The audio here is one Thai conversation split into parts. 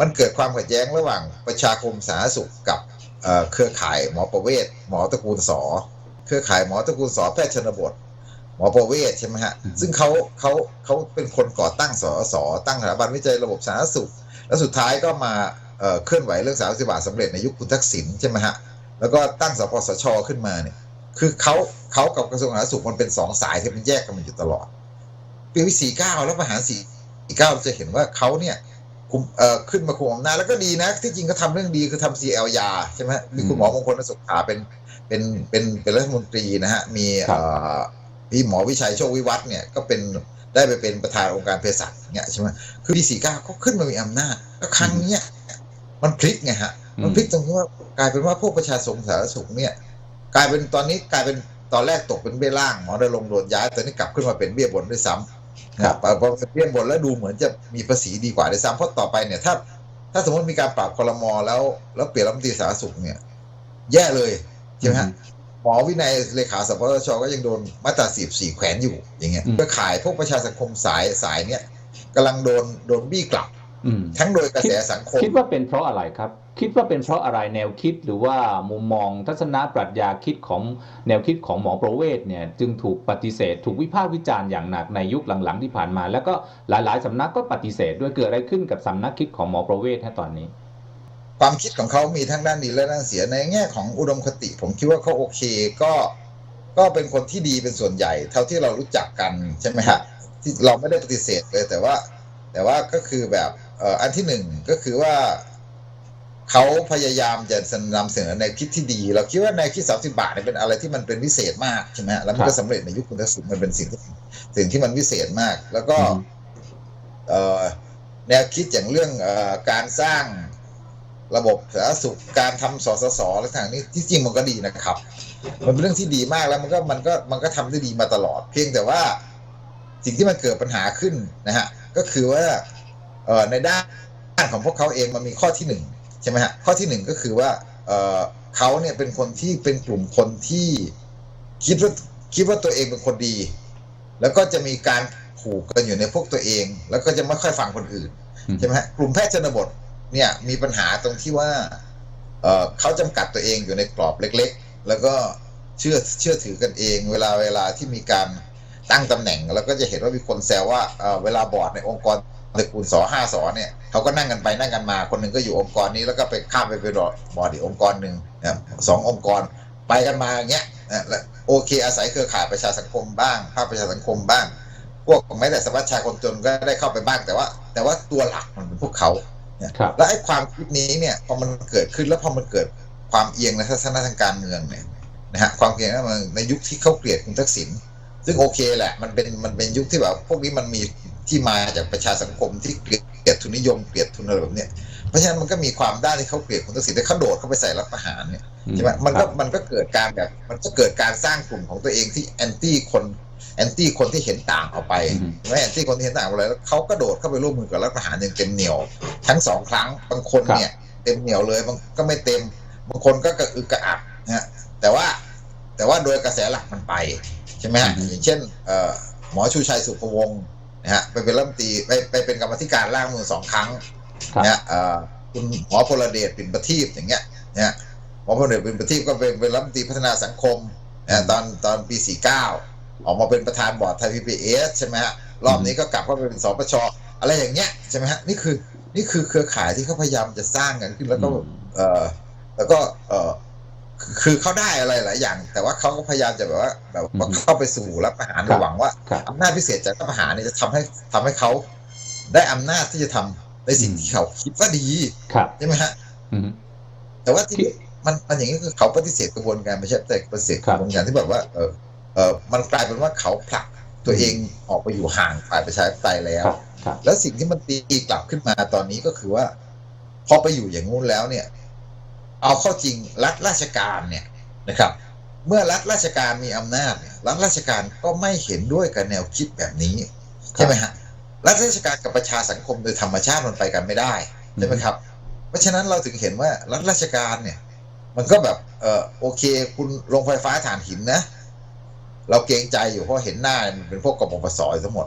มันเกิดความขัดแย้งระหว่างประชาคมสาธารณสุขกับเอ่อเครือข่ายหมอประเวศหมอตระกูลสอเครือข่ายหมอตระกูลสอแพทย์ชนบท หมอประเวศใช่ไหมฮะอืมซึ่งเขาเขาเขาเป็นคนก่อตั้งสสตั้งสถาบันวิจัยระบบสาธารณสุข แล้วสุดท้ายก็มาเอ่อเคลื่อนไหวเรื่องสามสิบาทสำเร็จในยุคคุณทักษิณใช่ไหมฮะแล้วก็ตั้งสปสชขึ้นมาเนี่ยคือเขาเขากับกระทรวงสาธารณสุขมันเป็นสองสายที่มันแยกกันมาอยู่ตลอดปีสี่เก้าแล้วประหารสี่เก้าจะเห็นว่าเขาเนี่ย คุมเอ่อขึ้นมาคุมอำนาจแล้วก็ดีนะ ที่จริงก็ทำเรื่องดีคือทำ CL ยาใช่ไหมมีคุณหมอมงคลสุขาเป็นเป็นเป็นเป็นรัฐมนตรีนะฮะมีครับเอ่อพี่หมอวิชัยโชควิวัฒน์เนี่ยก็เป็นได้ไปเป็นประธานองค์การเภสัชเนี่ยใช่ไหมคือปีสี่เก้าเขาขึ้นมามีอำนาจแล้วครั้งเนี้ยมันพลิกไงฮะมันพลิกตรงที่ว่ากลายเป็นว่าพวกประชาชนสาธารณสุขเนี่ยกลายเป็นตอนนี้กลายเป็นตอนแรกตกเป็นเบี้ยล่างหมอได้ลงค์โดนย้ายตอนนี้กลับขึ้นมาเป็นเบี้ยบนด้วยซ้ำครับนะพอเป็นเบี้ยบนแล้วดูเหมือนจะมีภาษีดีกว่าด้วยซ้ำเพราะต่อไปเนี่ยถ้า ถ้าสมมติมีการปรับคอรมอแล้ว แล้วเปลี่ยนรัฐมนตรีสาธารณสุขเนี่ย แย่เลยใช่ไหมฮะหมอวินัยเลขาสปสชก็ยังโดนมาตราสีสี่แขวนอยู่อย่างเงี้ยอืมเพื่อขายพวกประชาสังคมสายสายเนี่ยกำลังโดนโดนบี้กลับอืม ทั้งโดยกระแสสังคม คิดว่าเป็นเพราะอะไรครับ คิดว่าเป็นเพราะอะไรแนวคิดหรือว่ามุมมองทัศนปรัชญาคิดของแนวคิดของหมอประเวศเนี่ยจึงถูกปฏิเสธ ถูกวิพากษ์วิจารณ์อย่างหนักในยุคหลังๆที่ผ่านมา แล้วก็หลายๆสำนักก็ปฏิเสธด้วยเกิดอะไรขึ้นกับสำนักคิดของหมอประเวศฮะตอนนี้ ความคิดของเขามีทั้งด้านดีและด้านเสียในแง่ของอุดมคติ ผมคิดว่าเขาโอเคก็ก็เป็นคนที่ดีเป็นส่วนใหญ่ เท่าที่เรารู้จักกันใช่ไหมฮะที่เราไม่ได้ปฏิเสธเลยแต่ว่า แต่ว่าก็คือแบบเอ่ออันที่หนึ่งก็คือว่าเขาพยายามจะนำเสนอในวคิดที่ดี เราคิดว่าในวคิดสามสิบาทเนี่ยเป็นอะไรที่มันเป็นพิเศษมากใช่ไหมฮะแล้วมันครัก็บสำเร็จในยุคคุณทักษิณมันเป็นสิ่งที่สิ่งที่มันพิเศษมาก แล้วก็อืมเอ่อแนวคิดอย่างเรื่องเออการสร้างระบบสาธารณสุขการทำสสสอะไรต่างๆนี้ที่จริงมันก็ดีนะครับ มันเป็นเรื่องที่ดีมากแล้วมันก็มันก็มันก็ทำได้ดีมาตลอด เพียงแต่ว่าสิ่งที่มันเกิดปัญหาขึ้นนะฮะก็คือว่าเอ่อ ในด้านของพวกเขาเองมันมีข้อที่หนึ่งใช่ไหมฮะข้อที่หนึ่งก็คือว่าเอ่อเขาเนี่ยเป็นคนที่เป็นกลุ่มคนที่คิดว่าคิดว่าตัวเองเป็นคนดี แล้วก็จะมีการผูกกันอยู่ในพวกตัวเอง แล้วก็จะไม่ค่อยฟังคนอื่นอืมใช่ไหมฮะกลุ่มแพทย์ชนบทเนี่ยมีปัญหาตรงที่ว่าเอ่อเขาจำกัดตัวเองอยู่ในกรอบเล็ก ๆ แล้วก็เชื่อเชื่อถือกันเอง เวลาเวลาที่มีการตั้งตำแหน่ง แล้วก็จะเห็นว่ามีคนแซวว่าเอ่อเวลาบอร์ดในองค์กร ตระกูลสอห้าสอเนี่ยเขาก็นั่งกันไปนั่งกันมา คนหนึ่งก็อยู่องค์กรนี้แล้วก็ไปข้ามไปเป็นบอร์ดอีกองค์กรหนึ่งนะครับสององค์กรไปกันมาอย่างเงี้ยนะแล้วโอเค อาศัยเครือข่ายประชาสังคมบ้างภาคประชาสังคมบ้าง พวกแม้แต่สมัชชาคนจนก็ได้เข้าไปบ้างแต่ว่า แต่ว่าตัวหลักมันเป็นพวกเขาเนี่ยครับแล้วไอ้ความคิดนี้เนี่ยพอมันเกิดขึ้นแล้วพอมันเกิดความเอียงในทัศนะทางการเมืองเนี่ยนะฮะความเอียงนั้นมันในยุคที่เขาเกลียดคุณทักษิณซึ่งโอเคแหละ มันเป็นมันเป็นยุคที่แบบพวกนี้มันมี ที่มาจากประชาสังคมที่เกลียดเกลียดทุนนิยมเกลียดทุนอะไรแบบเนี้ยเพราะฉะนั้นมันก็มีความด้านที่เขาเกลียดคุณทักษิณแต่เขาโดดเข้าไปใส่รัฐประหารเนี่ยใช่ไหมมันก็มันก็เกิดการแบบมันก็เกิดการสร้างกลุ่มของตัวเองที่แอนตี้คนแอนตี้คนที่เห็นต่างออกไปอืมใช่ไหมแอนตี้คนที่เห็นต่างออกไปแล้วเขาก็โดดเข้าไปร่วมมือกับรัฐประหารอย่างเต็มเหนียว ทั้งสองครั้งบางคนเนี่ยเต็มเหนียวเลยบางก็ไม่เต็มบางคนก็กระอึกกระอักนะฮะแต่ว่าแต่ว่าโดยกระแสหลักมันไปใช่ไหมฮะอืมอย่างเช่นเอ่อหมอชูชัยสุภวงศ์ นะฮะไปเป็นรัฐมนตรีไปไปเป็นกรรมาธิการร่างรัฐธรรมนูลสองครั้งครับนะฮะเอ่อคุณหมอพลเดชปิ่นประทีปอย่างเงี้ยนะฮะหมอพลเดชปิ่นประทีปก็เป็นเป็นรัฐมนตรีพัฒนาสังคมนะฮะตอนตอนปี49ออกมาเป็นประธานบอร์ดไทยพีพีเอสใช่ไหมฮะรอบนี้ก็กลับเข้าไปเป็นสปชอะไรอย่างเงี้ยใช่ไหมฮะนี่คือนี่คือเครือข่ายที่เขาพยายามจะสร้างกันขึ้นแล้วก็อืมเออแล้วก็เออ คือคือเขาได้อะไรหลายอย่าง แต่ว่าเขาก็พยายามจะแบบว่าแบบว่าเข้าไปสู่รัฐประหารโดยหวังว่าครับอำนาจพิเศษจากรัฐประหารเนี่ยจะทำให้ทำให้เขาได้อำนาจที่จะทำในสิ่งที่เขาคิดว่าดีครับใช่ไหมฮะอืมแต่ว่าที่มันมันอย่างนี้คือเขาปฏิเสธกระบวนการประชาธิปไตยปฏิเสธครักบระบวนการที่แบบว่า เออเออมันกลายเป็นว่าเขาผลักตัวเองออกไปอยู่ห่างฝ่ายประชาธิปไตยแล้วครับครับแล้วสิ่งที่มันตีกลับขึ้นมาตอนนี้ก็คือว่า พอไปอยู่อย่างงู้นแล้วเนี่ย เอาเข้าจริงรัฐราชการเนี่ยนะครับ เมื่อรัฐราชการมีอำนาจเนี่ยรัฐราชการก็ไม่เห็นด้วยกับแนวคิดแบบนี้ใช่ไหมฮะรัฐราชการกับประชาสังคมโดยธรรมชาติมันไปกันไม่ได้ใช่ไหมครับ เพราะฉะนั้นเราถึงเห็นว่ารัฐราชการเนี่ย มันก็แบบเออโอเค คุณโรงไฟฟ้าถ่านหินนะเราเกรงใจอยู่เพราะเห็นหน้ามันเป็นพวกกบปปสทั้งหมด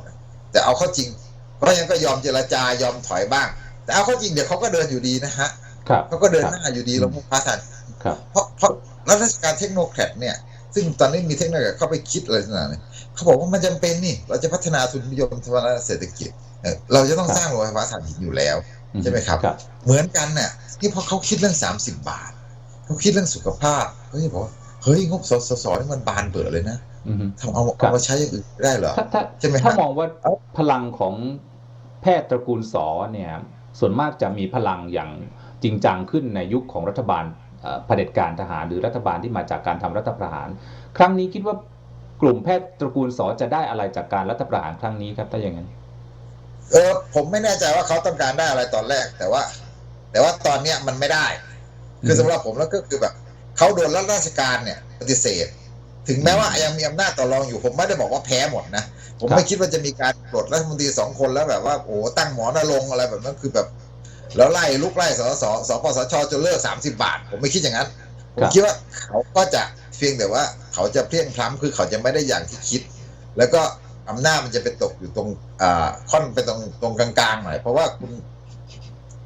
แต่เอาเข้าจริงเพราะฉะนั้นก็ยอมเจรจายอมถอยบ้าง แต่เอาเข้าจริงเดี๋ยวเขาก็เดินอยู่ดีนะฮะ เขาก็เดินครับหน้าอยู่ดีแล้วมุกพาทันครับเพราะเพราะรัฐราชการเทคโนแครดเนี่ย ซึ่งตอนนี้มีเทคโนแครดเข้าไปคิดอะไรต่างๆเนี่ยเขาบอกว่ามันจำเป็นนี่ เราจะพัฒนาทุนนิยมทางด้านเศรษฐกิจเออเราจะต้องสร้างโรงไฟฟ้าถ่านหินอยู่แล้วใช่ไหมครับครับ เหมือนกันเนี่ยที่พอเขาคิดเรื่อง 30 บาทเขาคิดเรื่องสุขภาพเขาจะบอกว่าเฮ้ยงบสสสนี่มันบานเบอเลยนะอือฮึทำเอาครัเอาบมาใช้อย่างอื่นไม่ได้เหรอถ้าถ้าใช่ไหมฮะถ้ามองว่าเอ้าพลังของแพทย์ตระกูลสอเนี่ย ส่วนมากจะมีพลังอย่าง จริงจังขึ้นในยุคของรัฐบาลเอ่อเผด็จการทหารหรือรัฐบาลที่มาจากการทำรัฐประหาร ครั้งนี้คิดว่ากลุ่มแพทย์ตระกูลสอจะได้อะไรจากการรัฐประหารครั้งนี้ครับถ้าอย่างนั้นเออผมไม่แน่ใจว่าเขาต้องการได้อะไรตอนแรก แต่ว่า แต่ว่าตอนเนี้ยมันไม่ได้ คือสำหรับผมแล้วก็คือแบบเขาโดนรัฐราชการเนี่ยปฏิเสธ ถึงแม้ว่ายังมีอำนาจต่อรองอยู่ผมไม่ได้บอกว่าแพ้หมดนะผมไม่คิดว่าจะมีการปลดรัฐมนตรีสองคนแล้วแบบว่าโอ้ตั้งหมอนรงอะไรแบบนั้นคือแบบ แล้วไล่ลุกไล่สสสปสชจนเลิกสามสิบาท ผมไม่คิดอย่างนั้น ผมคิดว่าเขาก็จะเพียงแต่ว่าเขาจะเพลียงพล้ำคือเขาจะไม่ได้อย่างที่คิด แล้วก็อำนาจมันจะไปตกอยู่ตรงอ่าค่อนไปตรงตรงกลางๆหน่อยเพราะว่าคุณ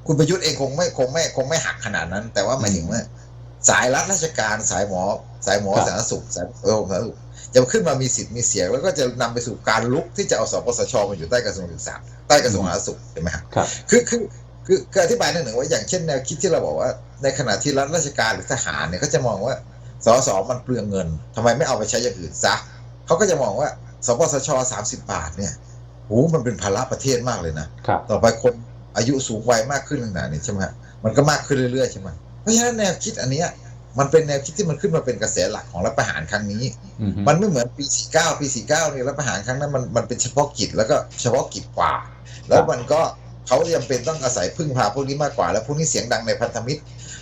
คุณประยุทธ์เองคงไม่คงไม่คงไม่หักขนาดนั้น แต่ว่าหมายถึงว่าสายรัฐราชการสายหมอ สายหมอครับสาธารณสุขสายเออสาธารณสุขจะขึ้นมามีสิทธิ์มีเสียง แล้วก็จะนำไปสู่การลุกที่จะเอาสปสชมาอยู่ใต้กระทรวงศึกษาใต้กระทรวงสาธารณสุขใช่ไหมครับครับคือคือ คือคืออธิบายหนึ่งว่าอย่างเช่นแนวคิดที่เราบอกว่า ในขณะที่รัฐราชการหรือทหารเนี่ยเขาจะมองว่าสสมันเปลืองเงินทำไมไม่เอาไปใช้อย่างอื่นซะเขาก็จะมองว่าสปสชสามสิบบาทเนี่ยโหมันเป็นภาระประเทศมากเลยนะครับต่อไปคนอายุสูงวัยมากขึ้นต่างๆนี่ใช่ไหมฮะมันก็มากขึ้นเรื่อยๆใช่ไหมเพราะฉะนั้นแนวคิดอันเนี้ยมันเป็นแนวคิดที่มันขึ้นมาเป็นกระแสหลักของรัฐประหารครั้งนี้อือฮึมันไม่เหมือนปี49ปี49เนี่ยรัฐประหารครั้งนั้นมันมันเป็นเฉพาะกิจแล้วก็เฉพาะกิจกว่า แล้วมันก็ เขาจำเป็นต้องอาศัยพึ่งพาพวกนี้มากกว่า แล้วพวกนี้เสียงดังในพันธมิตร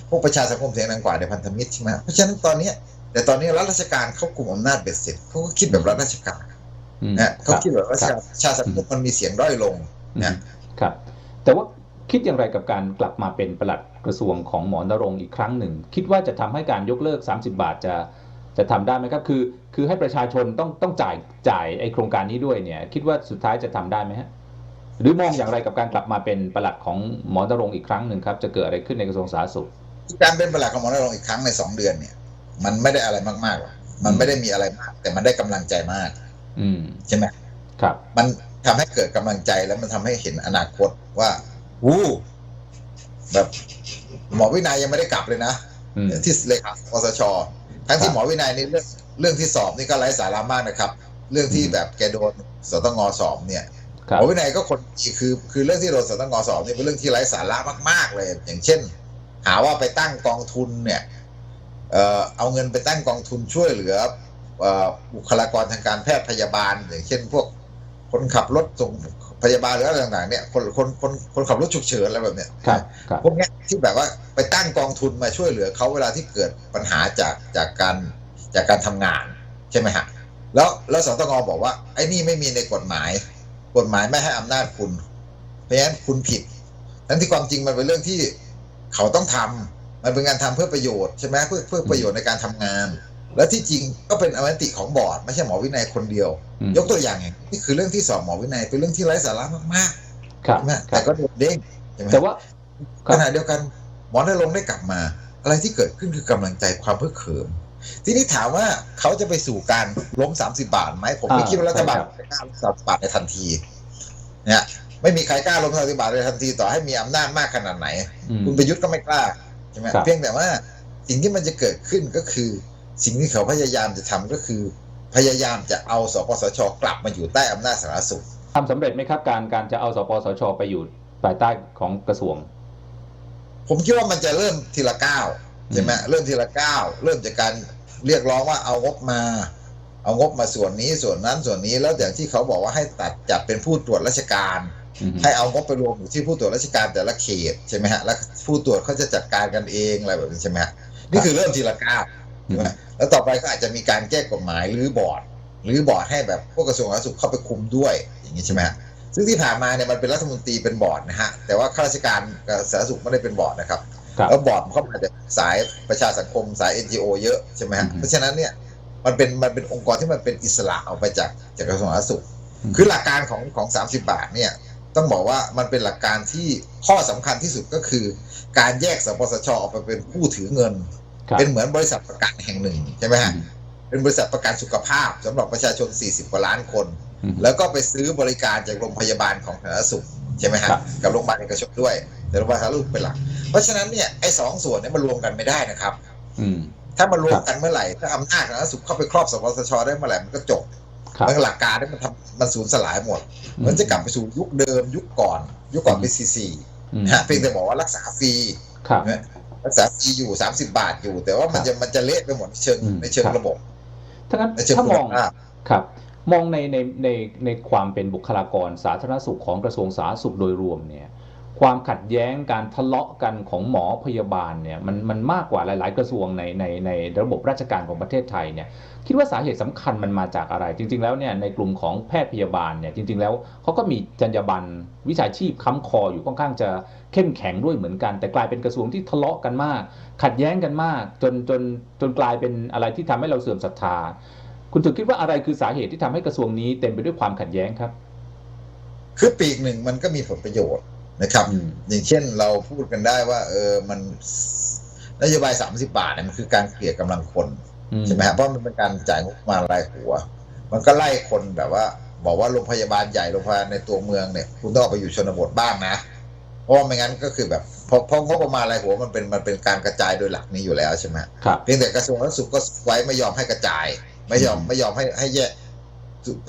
พวกประชาสังคมเสียงดังกว่าในพันธมิตรใช่ไหมเพราะฉะนั้นตอนเนี้ยแต่ตอนนี้รัฐราชการเขากลุ่มอำนาจเบ็ดเสร็จเขาก็คิดแบบรัฐราชการอืมนะเขาคิดแบบรัฐครับชาติสังคมมันมีเสียงด้อยลงนะครับ แต่ว่าคิดอย่างไรกับการกลับมาเป็นปลัดกระทรวงของหมอนรงค์อีกครั้งหนึ่ง คิดว่าจะทำให้การยกเลิก 30 บาทจะจะทำได้ไหมครับ คือ คือให้ประชาชนต้องต้องจ่ายจ่ายไอโครงการนี้ด้วยเนี่ย คิดว่าสุดท้ายจะทำได้ไหมฮะ หรือมองอย่างไรกับการกลับมาเป็นปลัดของหมอนรงค์อีกครั้งหนึ่งครับ จะเกิดอะไรขึ้นในกระทรวงสาธารณสุข การเป็นประหลัดของหมอณรงค์อีกครั้งในสองเดือนเนี่ย มันไม่ได้อะไรมากๆหรอกมันไม่ได้มีอะไรมาก แต่มันได้กำลังใจมาก อืมใช่ไหมครับ มันทำให้เกิดกำลังใจแล้วมันทำให้เห็นอนาคตว่าวู้แบบหมอวินัยยังไม่ได้กลับเลยนะอืมที่เลขาปสชทั้งที่ครับหมอวินัยนี่เรื่องเรื่องที่สอบนี่ก็ไร้สาระมากนะครับ เรื่องที่อืมแบบแกโดนสตงสอบเนี่ยครั หบมอวินัยก็คนดีคือคือเรื่องที่โดนสตงสอบนี่เป็นเรื่องที่ไร้สาระมาก ๆ เลย อย่างเช่น หาว่าไปตั้งกองทุนเนี่ยเอ่อเอาเงินไปตั้งกองทุนช่วยเหลือเอ่อบุคลากรทางการแพทย์พยาบาล อย่างเช่น พวกคนขับรถส่งพยาบาลหรืออะไรต่างๆเนี่ยคนคนคนคนขับรถฉุกเฉินอะไรแบบเนี้ยครับครับพวกเนี้ยที่แบบว่าไปตั้งกองทุนมาช่วยเหลือเขาเวลาที่เกิดปัญหาจากจากการจากการทำงานใช่ไหมฮะแล้วแล้วสตงบอกว่าไอ้นี่ไม่มีในกฎหมาย กฎหมายไม่ให้อำนาจคุณ เพราะฉะนั้นคุณผิด ทั้งที่ความจริงมันเป็นเรื่องที่เขาต้องทำมันเป็นการทำเพื่อประโยชน์ใช่ไหมเพื่อเพื่อประโยชน์ในการทำงาน และที่จริงก็เป็นอมติของบอร์ดไม่ใช่หมอวินัยคนเดียวอืมยกตัวอย่างอย่างนี่คือเรื่องที่สอบหมอวินัยเป็นเรื่องที่ไร้สาระมากครับๆใช่ไหมครัแต่บก็โดดเด้งใช่ไหมแต่ว่าคขรับณะเดียวกันหมอณรงค์ได้กลับมา อะไรที่เกิดขึ้นคือกำลังใจความเพื่อเขิม ทีนี้ถามว่าเขาจะไปสู่การล้ม 30 บาทไหมผมไม่อ่าคิดว่ารัฐบาลใช่ครับจะกล้าล้มสามสิบบาทในทันทีเนี่ยไม่มีใครกล้าล้มสามสิบาทในทันทีต่อให้มีอำนาจมากขนาดไหนอืมคุณประยุทธ์ก็ไม่กล้าใช่ไหมครับเพียงแต่ว่าสิ่งที่มันจะเกิดขึ้นก็คือ สิ่งที่เขาพยายามจะทำก็คือ พยายามจะเอาสปสชกลับมาอยู่ใต้อำนาจสาธารณสุขทำสำเร็จไหมครับการการจะเอาสปสชไปอยู่ภายใต้ของกระทรวง ผมคิดว่ามันจะเริ่มทีละก้าว ใช่ไหมเริ่มทีละก้าวเริ่มจากการเรียกร้องว่าเอางบมา เอางบมาส่วนนี้ส่วนนั้นส่วนนี้แล้วอย่างที่เขาบอกว่าให้ตัดจับเป็นผู้ตรวจราชการอืมให้เอางบไปรวมอยู่ที่ผู้ตรวจราชการแต่ละเขตใช่ไหมฮะแล้วผู้ตรวจเขาจะจัดการกันเองอะไรแบบนี้ใช่ไหมฮะนี่คือเริ่มทีละก้าวใช่ไหมแล้วต่อไปก็อาจจะมีการแก้กฎหมายหรือบอร์ดหรือบอร์ดให้แบบพวกกระทรวงสาธารณสุขเข้าไปคุมด้วยอย่างนี้ใช่ไหมฮะซึ่งที่ผ่านมาเนี่ยมันเป็นรัฐมนตรีเป็นบอร์ดนะฮะแต่ว่าข้าราชการกับสาธารณสุขไม่ได้เป็นบอร์ดนะครับครับ แล้วบอร์ดมันเข้ามาจากสายประชาสังคมสาย NGO เยอะใช่ไหมฮะอืมเพราะฉะนั้นเนี่ยมันเป็นมันเป็นองค์กรที่มันเป็นอิสระออกไปจากจากกระทรวงสาธารณสุขอืมคือหลักการของของ 30 บาทเนี่ยต้องบอกว่ามันเป็นหลักการที่ข้อสำคัญที่สุดก็คือ การแยกสปสชออกไปเป็นผู้ถือเงินครับเป็นเหมือนบริษัทประกันแห่งหนึ่งใช่ไหมอืฮะมเป็นบริษัทประกันสุขภาพสำหรับประชาชน 40 กว่าล้านคนอืมแล้วก็ไปซื้อบริการจากโรงพยาบาลของสาธารณสุขใช่ไหมฮะครับกับโรงพยาบาลเอกชนด้วยแต่โรงพยาบาลสาธารณสุขเป็นหลัก เพราะฉะนั้นเนี่ยไอ้สองส่วนเนี้มันรวมกันไม่ได้นะครับ อืม ถ้ามันรวมกันเมื่อไหร่ถ้าอำนาจสาธารณสุขเข้าไปครอบสปสชได้เมื่อไหร่มันก็จบครับมันหลักการเนี่ยมันทำมันสูญสลายหมด มันจะกลับไปสู่ยุคเดิมยุคก่อน ยุคก่อนเป็นซีซีอืมฮะเพียงแต่บอกว่ารักษาฟรีครับรักษาฟรีอยู่30บาทอยู่ แต่ว่ามันจะมันจะเละไปหมดในเชิงอืมในเชิงครับระบบถ้างั้นในเชิงถ้าคุมณองภาพครับมองในในในในความเป็นบุคลากรสาธารณสุขของกระทรวงสาธารณสุขโดยรวมเนี่ย ความขัดแย้งการทะเลาะกันของหมอพยาบาลเนี่ยมันมันมากกว่าหลาย ๆ กระทรวงในในในระบบราชการของประเทศไทยเนี่ยคิดว่าสาเหตุสำคัญมันมาจากอะไร จริง ๆ แล้วเนี่ยในกลุ่มของแพทย์พยาบาลเนี่ยจริง ๆ แล้วเขาก็มีจรรยาบรรณวิชาชีพค้ำคออยู่ค่อนข้างจะเข้มแข็งด้วยเหมือนกัน แต่กลายเป็นกระทรวงที่ทะเลาะกันมาก ขัดแย้งกันมาก จนจนจนกลายเป็นอะไรที่ทำให้เราเสื่อมศรัทธา คุณถึงคิดว่าอะไรคือสาเหตุที่ทำให้กระทรวงนี้เต็มไปด้วยความขัดแย้งครับ คือปีกหนึ่งมันก็มีผลประโยชน์ นะครับอืมอย่างเช่นเราพูดกันได้ว่า เออมันนโยบาย30บาทเนี่ยมันคือการเกลี่ยกำลังคนอืใช่ไหมฮะเพราะมันเป็นการจ่ายงบประมาณรายหัว มันก็ไล่คนแบบว่า บอกว่าโรงพยาบาลใหญ่โรงพยาบาลในตัวเมืองเนี่ย คุณต้องออกไปอยู่ชนบทบ้างนะ เพราะว่าไม่งั้นก็คือแบบเพราะเพราะงบประมาณรายหัวมันเป็นมันเป็นการกระจายโดยหลักนี้อยู่แล้วใช่ไหมครับเพียงแต่กระทรวงสาธารณสุขก็ไว้ไม่ยอมให้กระจาย ไม่ยอมไม่ยอมให้ให้แยก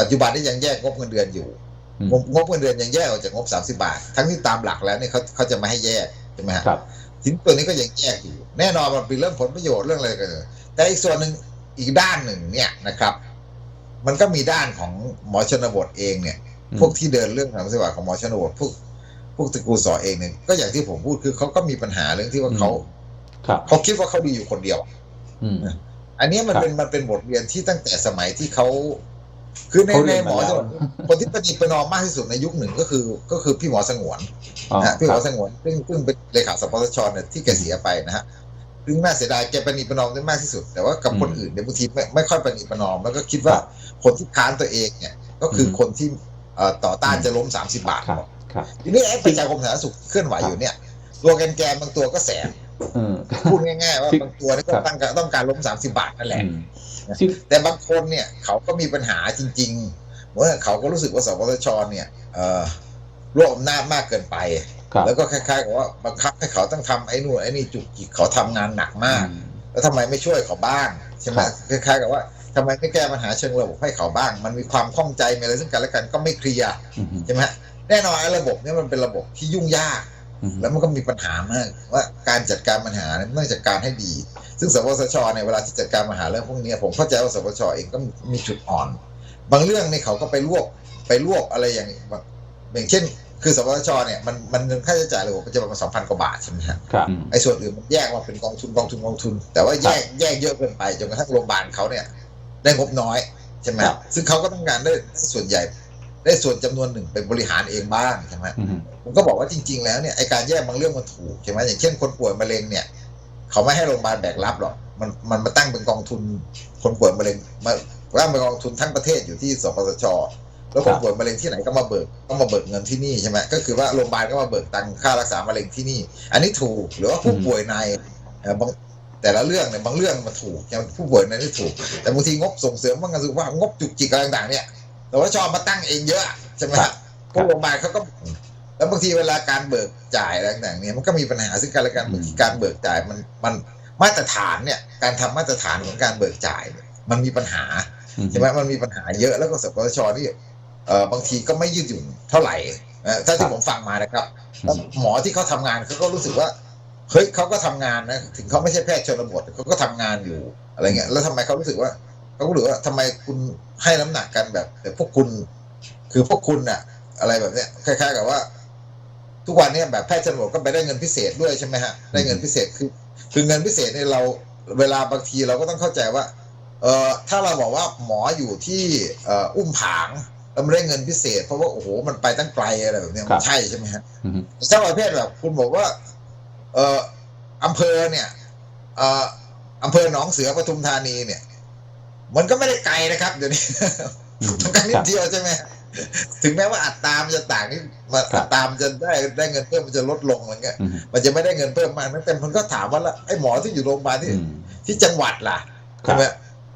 ปัจจุบันนี่ยังแยกงบเงินเดือนอยู่อืม งบงบเงินเดือนยังแยกออกจากงบ30บาท ทั้งที่ตามหลักแล้วเนี่ยเขาเขาจะไม่ให้แยกใช่ไหมฮะครับทีนี้ตัวนี้ก็ยังแยกอยู่ แน่นอนมันเป็นเรื่องผลประโยชน์เรื่องอะไรกันแต่อีกส่วนหนึ่งอีกด้านหนึ่งเนี่ยนะครับ มันก็มีด้านของหมอชนบทเองเนี่ยอืมพวกที่เดินเรื่องทางสวัสดิ์ของหมอชนบทพวกพวกตระกูลสอเองเนี่ยก็อย่างที่ผมพูดคือเขาก็มีปัญหาเรื่องที่ว่าเขาครับเขาคิดว่าเขาดีอยู่คนเดียวอืมอันนี้มันครับเป็นมันเป็นบทเรียนที่ตั้งแต่สมัยที่เขา คือในเขาเรีในยนหมอมาแล้วชนบทคนที่ประดิษฐ์ประนอมมากที่สุดในยุคหนึ่งก็คือก็คือพี่หมอสงวนอ๋อนะฮะพี่หคมรัอบสงวนซึ่งซึ่งเป็นเลขาสปสชเนี่ยที่แกเสียไปนะฮะซึ่งน่าเสียดายแกประนีประนอมได้มากที่สุด แต่ว่ากับคนอืมอื่นเนี่ยบางทีไม่ไม่ค่อยประนีประนอมแล้วก็คิดว่าครับคนที่ค้านตัวเองเนี่ยก็คืออมคนที่เอ่อต่อต้านอืมจะล้ม 30 บาทครับครับทีนี้ไอ้ประชาคมสาธารณสุขเคลื่อนไหวอยู่เนี่ยตัวแกนแกนๆบางตัวก็แสบอืมพูดง่ายๆว่าที่บางตัวนี่ก็ครับต้องการต้องการล้ม 30 บาทนั่นแหละอืมซึ่ง แต่บางคนเนี่ยเขาก็มีปัญหาจริงๆเหมื่อนเขาก็รู้สึกว่าสปสชเนี่ยเอ่อรวบอำนาจมากเกินไปครับแล้วก็คล้ายๆกับว่าบังคับให้เขาต้องทำไอ้นู่นไอ้นี่จุกจิกเขาทำงานหนักมากอืมแล้วทำไมไม่ช่วยเขาบ้างใช่ไหมครับคล้ายๆกับว่าทำไมไม่แก้ปัญหาเชิงระบบให้เขาบ้าง มันมีความข้องใจมีอะไรซึ่งกันและกันก็ไม่เคลียร์อืมใช่ไหมแน่นอนไอ้ระบบเนี้มันเป็นระบบที่ยุ่งยากอืม แล้วมันก็มีปัญหามากว่าการจัดการปัญหาเนี่ยมันต้องจัดการให้ดี ซึ่งสปสชในยเวลาที่จัดการปัญหาเรื่องพวกเนี้ยผมเข้าใจว่าสปสชเองก็มีจุดอ่อน บางเรื่องเนี่ยเขาก็ไปรวบไปรวบอะไรอย่างบางอย่างเช่น คือสปสชเนี่ยมันมันเงินค่าใช้จ่ายระบบมันจะประมาณสองพันกว่าบาทใช่ไหมฮะครับไอ้ส่วนอื่นมันแยกมาเป็นกองทุนกองทุนกองทุน แต่ว่าแยกแยกเยอะเกินไปจนกระทั่งโรงพยาบาลเขาเนี่ยได้งบน้อยใช่ไหมครับซึ่งเขาก็ต้องการได้ส่วนใหญ่ ได้ส่วนจำนวนหนึ่งไปบริหารเองบ้างใช่ไหมอืมผมก็บอกว่าจริง ๆ แล้วเนี่ยไอการแยกบางเรื่องมันถูกใช่ไหมอย่างเช่นคนป่วยมะเร็งเนี่ยเขาไม่ให้โรงพยาบาลแบกรับหรอกมันมันมาตั้งเป็นกองทุนคนป่วยมะเร็งมาตั้งเป็นกองทุนทั้งประเทศอยู่ที่สปสชแล้วคนป่วยมะเร็งที่ไหนก็มาเบิกก็มาเบิกเงินที่นี่ใช่ไหมก็คือว่าโรงพยาบาลก็มาเบิกตังค่ารักษามะเร็งที่นี่ อันนี้ถูกหรือว่าผู้ป่วยในเอ่อบางแต่ละเรื่องเนี่ยบางเรื่องมันถูกอย่างผู้ป่วยในนี่ถูก แต่บางทีงบส่งเสริมบางการสุขภาพงบจุกจิกอะไรต่างๆเนี่ย แต่ว่าชอบมาตั้งเองเยอะใช่ไหมครัฮะบพวกโรงพยาบาลเขาก็ แล้วบางทีเวลาการเบิกจ่ายอะไรต่างๆเนี่ยมันก็มีปัญหาซึ่งกันและกันอืมบางทีการเบิกจ่ายมันมันมาตรฐานเนี่ย การทำมาตรฐานของการเบิกจ่ายเนี่ยมันมีปัญหาอืมใช่ไหมมันมีปัญหาเยอะแล้วก็สปสชนี่เอ่อบางทีก็ไม่ยืดหยุ่นเท่าไหร่เอ่อถ้าที่ผมฟังมานะครับแล้วหมอที่เขาทำงานเขาก็รู้สึกว่าเฮ้ยเขาก็ทำงานนะถึงเขาไม่ใช่แพทย์ชนบทเขาก็ทำงานอยู่อะไรเงี้ยแล้วทำไมเขารู้สึกว่า เขาก็รู้ว่าทำไมคุณให้น้ำหนักกันแบบแต่พวกคุณ คือพวกคุณน่ะอะไรแบบเนี้ยคล้ายๆ กับว่า ทุกวันเนี้แบบแพทย์ชนบทก็ไปได้เงินพิเศษด้วยใช่ไหมฮะได้เงินพิเศษคือ คือเงินพิเศษเนี่ยเราเวลาบางทีเราก็ต้องเข้าใจว่า เอ่อถ้าเราบอกว่าหมออยู่ที่เอ่ออุ้มผางแล้วไม่ได้เงินพิเศษ เพราะว่าโอ้โหมันไปตั้งไกลอะไรแบบเนี้ยครัมันใช่ใช่ไหมฮะถ้าประเภทแบบ คุณบอกว่า เอ่ออำเภอเนี่ย เอ่ออำเภอหนองเสือปทุมธานีเนี่ย มันก็ไม่ได้ไกลนะครับเดี๋ยวนี้อืมต้องการนิครัดบเดียวใช่ไหมคถึงแม้ว่าอัตรามันจะต่างนี่มันครับอัตรามันจะได้ได้เงินเพิ่มมันจะลดลงอะไรเงี้ยอืมมันจะไม่ได้เงินเพิ่มมากนักแต่มันก็ถามว่าละไอ้หมอที่อยู่โรงพยาบาลที่อืมที่จังหวัดล่ะครัใช่บไหม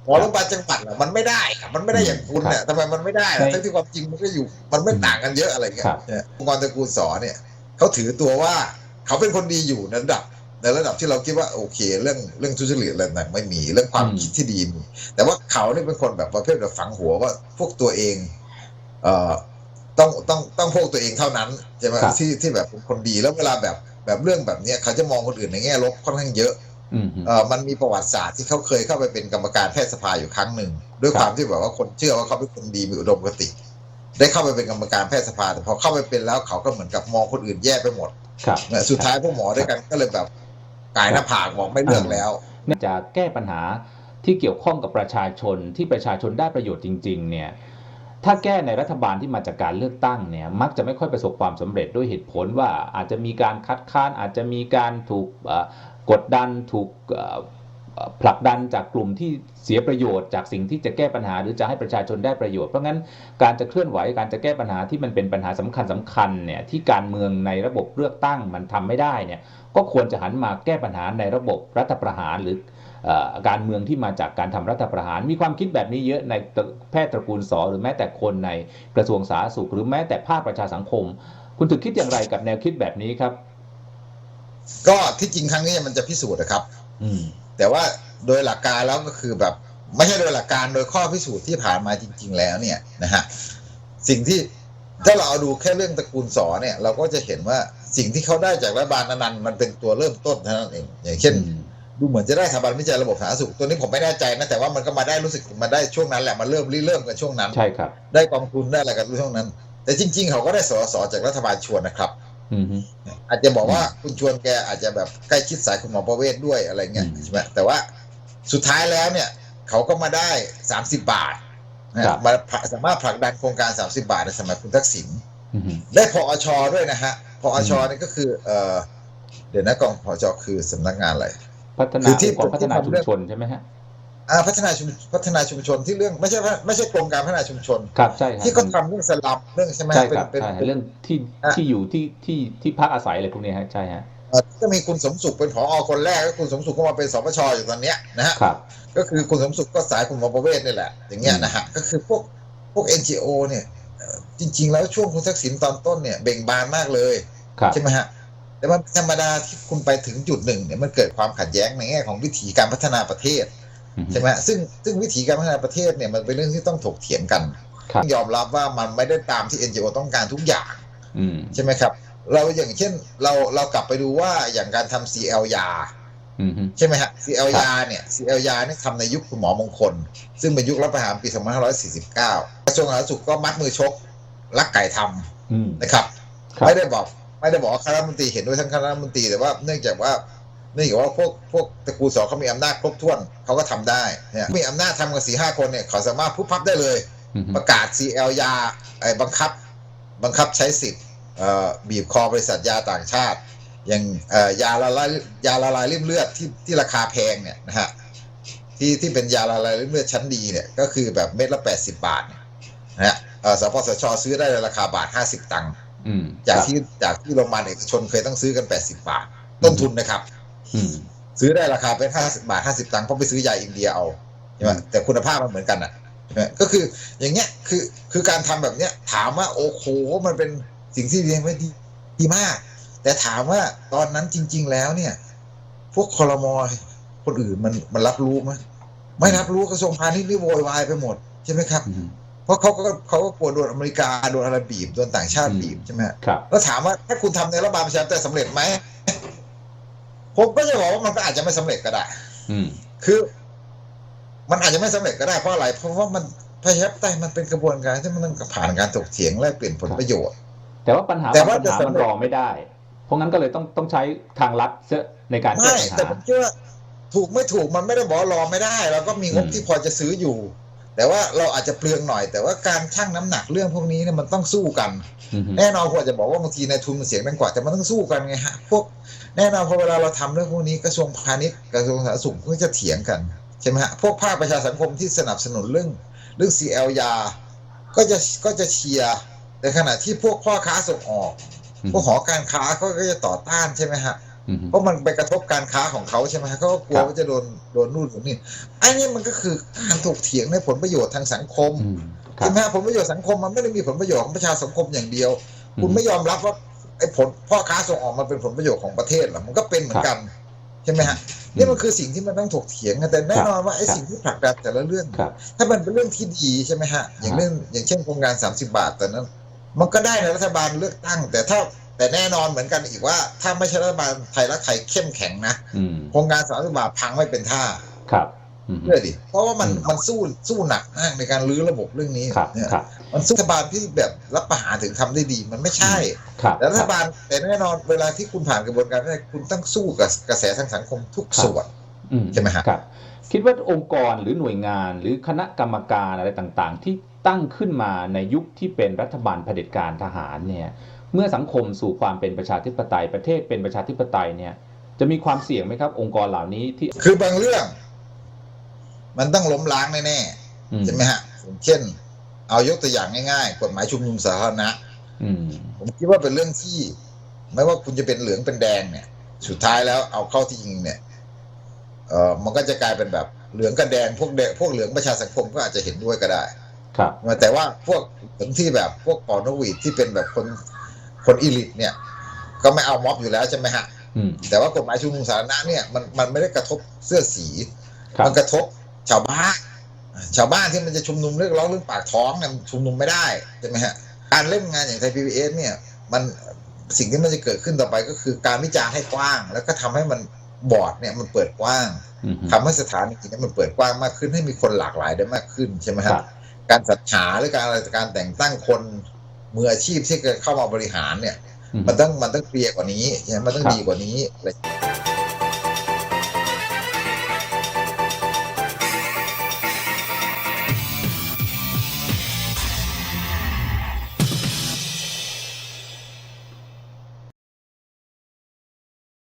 หมอโรงพยาบาลจังหวัดล่ะมันไม่ได้ครับมันไม่ได้อย่างคุณเนี่ยทำไมมันไม่ได้ล่ะในทั้งที่ความจริงมันก็อยู่ มันไม่ต่างกันเยอะอะไรเงี้ครัยบเนี่ยองค์กรตระกูลสอเนี่ยเขาถือตัวว่าเขาเป็นคนดีอยู่ในระดับ ในระดับที่เราคิดว่าโอเค เรื่องเรื่องทุจริตอะไรต่างๆไม่มีเรื่องความอืมคิดที่ดีมีแต่ว่าเขาเนี่ยเป็นคนแบบประเภทแบบฝังหัวว่าพวกตัวเองเอ่อต้องต้องต้องพวกตัวเองเท่านั้นใช่ไหมครับที่ที่แบบเป็นคนดีแล้วเวลาแบบแบบเรื่องแบบเนี้ยเขาจะมองคนอื่นในแง่ลบค่อนข้างเยอะอืมเออมันมีประวัติศาสตร์ที่เขาเคยเข้าไปเป็นกรรมการแพทยสภาอยู่ครั้งหนึ่งด้วยครับความที่แบบว่าคนเชื่อว่าเขาเป็นคนดีมีอุดมคติ ได้เข้าไปเป็นกรรมการแพทยสภาแต่พอเข้าไปเป็นแล้วเขาก็เหมือนกับมองคนอื่นแย่ไปหมดครับเนี่ยสุดท้ายพวกหมอด้วยกันก็เลยแบบ กายหน้าผากบอกไม่เลือกแล้วจะแก้ปัญหาที่เกี่ยวข้องกับประชาชนที่ประชาชนได้ประโยชน์จริง ๆ เนี่ยถ้าแก้ในรัฐบาลที่มาจากการเลือกตั้งเนี่ยมักจะไม่ค่อยประสบความสำเร็จด้วยเหตุผลว่าอาจจะมีการคัดค้านอาจจะมีการถูกเอ่อกดดันถูกเอ่อเอ่อ ผลักดันจากกลุ่มที่เสียประโยชน์จากสิ่งที่จะแก้ปัญหา หรือจะให้ประชาชนได้ประโยชน์ เพราะงั้นการจะเคลื่อนไหวการจะแก้ปัญหาที่มันเป็นปัญหาสำคัญสำคัญเนี่ยที่การเมืองในระบบเลือกตั้งมันทำไม่ได้เนี่ยก็ควรจะหันมาแก้ปัญหาในระบบรัฐประหารหรืออการเมืองที่มาจากการทำรัฐประหาร มีความคิดแบบนี้เยอะในแพทย์ตระกูลสอหรือแม้แต่คนในกระทรวงสาธารณสุข หรือแม้แต่ภาคประชาสังคม คุณถึกคิดอย่างไรกับแนวคิดแบบนี้ครับ ก็ที่จริงครั้งนี้มันจะพิสูจน์นะครับ อืม แต่ว่าโดยหลักการแล้วก็คือแบบไม่ใช่โดยหลักการโดยข้อพิสูจน์ที่ผ่านมาจริง ๆ แล้วเนี่ยนะฮะสิ่งที่ถ้าเราเอาดูแค่เรื่องตระกูลสอเนี่ยเราก็จะเห็นว่าสิ่งที่เขาได้จากรัฐบาลนั้นๆมันเป็นตัวเริ่มต้นเท่านั้นเองอย่างเช่น ดูเหมือนจะได้สถาบันวิจัยระบบสาธารณสุขตัวนี้ผมไม่แน่ใจนะแต่ว่ามันก็มาได้รู้สึกมาได้ช่วงนั้นแหละมันเริ่มริเริ่มกันช่วงนั้นใช่ครับได้กองทุนได้อะไรกันช่วงนั้น แต่จริง ๆ เขาก็ได้สสจากรัฐบาลชวนนะครับ อืมฮึอาจจะบอกว่าคุณชวนแกอาจจะแบบใกล้ชิดสายคุณหมอประเวศด้วยอะไรเงี้ยอืมใช่ไหมแต่ว่าสุดท้ายแล้วเนี่ย เขาก็มาได้30บาทนะครับมาสามารถผลักดันโครงการ30บาทในสมัยคุณทักษิณอืมฮึได้พออชด้วยนะฮะพออชอืมนี่ก็คือเออเดี๋ยวนะกองพอชคือสำนักงานอะไรพัฒนาคือที่องค์กรพัฒนาที่ทำชุเรื่มองชนใช่ไหมฮะอ่า พัฒนาชุมพัฒนาชุมชนที่เรื่องไม่ใช่ว่าไม่ใช่กรมการพัฒนาชุมชน ครับใช่ครับที่เขาทำเรื่องสลับเรื่องใช่ไหมใช่เป็นครับเป็นใช่เป็นเรื่องที่อะที่อยู่ที่ที่ที่พักอาศัยอะไรพวกนี้ฮะใช่ฮะเอ่อก็มีคุณสมสุขเป็นผอคนแรกก็คุณสมสุขก็มาเป็นสปชอยู่ตอนเนี้ยนะฮะครับก็คือคุณสมสุขก็สายคุณหมอประเวศนี่แหละ อย่างเงี้ยนะฮะก็คือพวกพวก NGO เนี่ยเอ่อจริง ๆ แล้วช่วงคุณทักษิณตอนต้นเนี่ยเบ่งบานมากเลยครับใช่ไหมฮะแต่มันธรรมดาที่คุณไปถึงจุดหนึ่งเนี่ยมันเกิดความขัดแย้งในแง่ของวิธีการพัฒนาประเทศอืมฮึ ใช่ไหมฮะซึ่งซึ่งวิธีการพัฒนาประเทศเนี่ยมันเป็นเรื่องที่ต้องถกเถียงกันครับยอมรับว่ามันไม่ได้ตามที่ NGO ต้องการทุกอย่างอืมใช่ไหมครับ เราอย่างเช่นเราเรากลับไปดูว่าอย่างการทำ CL ยาอืมฮึใช่ไหมฮะ CL ยาเนี่ย CL ยาเนี่ยทำในยุคคุณหมอมงคล ซึ่งเป็นยุครัฐประหารปี 2549 กระทรวงสาธารณสุขก็มัดมือชกลักไก่ทำอืมนะครับครับ ไม่ได้บอกไม่ได้บอกว่าคณะรัฐมนตรีเห็นด้วยทั้งคณะรัฐมนตรีแต่ว่าเนื่องจากว่าเนื่องจากว่าพวกพวกตระกูลสอเขามีอำนาจครบถ้วนเขาก็ทำได้เนี่ยมีอำนาจทำกันสี่ห้าคนเนี่ยเขาสามารถพุบพับได้เลยอืมฮึประกาศ CL ยาไอ้บังคับบังคับใช้สิทธิ์เอ่อบีบคอบริษัทยาต่างชาติ อย่างเอ่อยาละลายยาละลายริ่มเลือดที่ที่ราคาแพงเนี่ยนะฮะที่ที่เป็นยาละลายริ่มเลือดชั้นดีเนี่ยก็คือแบบเม็ดละ80บาทเนี่ยนะฮะเอ่อสปสชซื้อได้ในราคาบาท50ตังค์อืมจากครับที่จากที่โรงพยาบาลเอกชนเคยต้องซื้อกัน80บาท ต้นทุนนะครับอืม ซื้อได้ราคาเป็น50บาท50ตังค์เพราะไปซื้อยาอินเดียเอาใช่ไหมอืมแต่คุณภาพมันเหมือนกันอะใช่ไหมก็คืออย่างเงี้ยคือคือการทำแบบเนี้ย ถามว่าโอ้โหมันเป็นสิ่งที่ดีไหมดีดีมาก แต่ถามว่าตอนนั้นจริง ๆ แล้วเนี่ย พวกคอรมอคนอื่นมันมันรับรู้ไหมไม่รับรู้กระทรวงพาณิชย์นี่โวยวายไปหมดใช่ไหมครับอืมเพราะเขาก็เขาก็กลัวโดนอเมริกาโดนอะไรบีบโดนต่างชาติบีบใช่ไหมฮะครับแล้วถามว่าถ้าคุณทำในรัฐบาลประชาธิปไตยสำเร็จไหม ผมก็จะบอกว่ามันก็อาจจะไม่สำเร็จก็ได้ อืม คือ มันอาจจะไม่สำเร็จก็ได้เพราะอะไรเพราะว่ามันประชาธิปไตยมันเป็นกระบวนการที่มันต้องผ่านการถกเถียงแลกเปลี่ยนผลประโยชน์ แต่ว่าปัญหาแต่บางว่าปัญหาจะสำเร็จมันรอไม่ได้ เพราะงั้นก็เลยต้องต้องใช้ทางลัดเสียในการแก้ไม่ปัญหาแต่ผมคิดว่าถูกไม่ถูกมันไม่ได้บอกว่ารอไม่ได้เราก็มีงบอืมที่พอจะซื้ออยู่ แต่ว่าเราอาจจะเปลืองหน่อย แต่ว่าการชั่งน้ำหนักเรื่องพวกนี้เนี่ยมันต้องสู้กันอืมฮึแน่นอนควรจะบอกว่าบางทีในายทุนมันเสียงดังกว่าแต่มันต้องสู้กันไงฮะพวกแน่นอนพอเวลาเราทำเรื่องพวกนี้กระทรวงพาณิชย์กระทรวงสาธารณสุขก็จะเถียงกันใช่ไหมฮะพวกภาคประชาสังคมที่สนับสนุนเรื่องเรื่อง CL ยาก็จะก็จะเชียร์ในขณะที่พวกพ่อค้าส่งออกอืมพวกหอการค้าเขาก็จะต่อต้านใช่ไหมฮะอืม เพราะมันไปกระทบการค้าของเขาใช่ไหมฮะเขาก็กลัวครับว่าจะโดนโดนนู่นโดนนี่ไอ้นี่มันก็คือการถกเถียงในผลประโยชน์ทางสังคมอืมครัใช่บไหมฮะผลประโยชน์สังคมมันไม่ได้มีผลประโยชน์ของประชาสังคมอย่างเดียว คุณไม่ยอมรับว่าไอ้ผลพ่อค้าส่งออกมันเป็นผลประโยชน์ของประเทศเหรอมันก็เป็นเหมือนกันใช่ไหมฮะนี่มันคือสิ่งที่มันต้องถกเถียงกันแต่แน่นอนว่าไอ้สิ่งที่ผลักดันแต่ละเรื่องครับถ้ามันเป็นเรื่องที่ดีใช่ไหมฮะอย่างเรื่องอย่างเช่นโครงการ 30 บาทแต่นั้น มันก็ได้ในรัฐบาลเลือกตั้ง แต่ถ้า แต่แน่นอนเหมือนกันอีกว่า ถ้าไม่ใช่รัฐบาลไทยรักไทยเข้มแข็งนะอืมโครงการ30บาทพังไม่เป็นท่าครับอืมเชื่อดิเพราะว่ามันอืมมันสู้สู้หนักมากในการรื้อระบบเรื่องนี้ครับเนี่ยครับมันสู้รัฐบาลที่แบบรับประหารถึงทำได้ดีมันไม่ใช่ครับแต่รัฐบาลแต่แน่นอนเวลาที่คุณผ่านกระบวนการได้คุณต้องสู้กับกระแสทางสังคมทุกส่วนอืมใช่ไหมฮะครับคิดว่าองค์กรหรือหน่วยงานหรือคณะกรรมการอะไรต่างๆ ที่ตั้งขึ้นมาในยุคที่เป็นรัฐบาลเผด็จการทหารเนี่ย เมื่อสังคมสู่ความเป็นประชาธิปไตย ประเทศเป็นประชาธิปไตยเนี่ย จะมีความเสี่ยงไหมครับ องค์กรเหล่านี้ที่คือบางเรื่อง มันต้องล้มล้างแน่อืๆใช่ไหมฮะอย่างเช่น เอายกตัวอย่างง่ายๆกฎหมายชุมนุมสาธารณะอืมผมคิดว่าเป็นเรื่องที่ไม่ว่าคุณจะเป็นเหลืองเป็นแดงเนี่ย สุดท้ายแล้วเอาเข้าที่จริงเนี่ยเออมันก็จะกลายเป็นแบบเหลืองกับแดงพวกแดงพวกเหลืองประชาสังคมก็อาจจะเห็นด้วยก็ได้ ครับแต่ว่าพวกถึงที่แบบพวกปอนวีดที่เป็นแบบคน คนอีลิทเนี่ย ก็ไม่เอาม็อบอยู่แล้วใช่ไหมฮะอืมแต่ว่ากฎหมายชุมนุมสาธารณะเนี่ยมันมันไม่ได้กระทบเสื้อสีครับมันกระทบชาวบ้านชาวบ้านที่มันจะชุมนุมเรียกร้องเรื่องปากท้องเนี่ยมันชุมนุมไม่ได้ใช่ไหมฮะการเล่นงานอย่างไทยพีบีเอสเนี่ย มันสิ่งที่มันจะเกิดขึ้นต่อไปก็คือการวิจารณ์ให้กว้าง แล้วก็ทำให้มันบอร์ดเนี่ยมันเปิดกว้างอืมทำให้สถานที่นี้มันเปิดกว้างมากขึ้นให้มีคนหลากหลายได้มากขึ้นใช่ไหมครัฮะบการจัดหาหรือการอะไรการแต่งตั้งคน มืออาชีพที่จะเข้ามาบริหารเนี่ยอืมมันต้องมันต้องเคลียร์กว่านี้ใช่ไหมมันต้องครับดีกว่านี้อะไร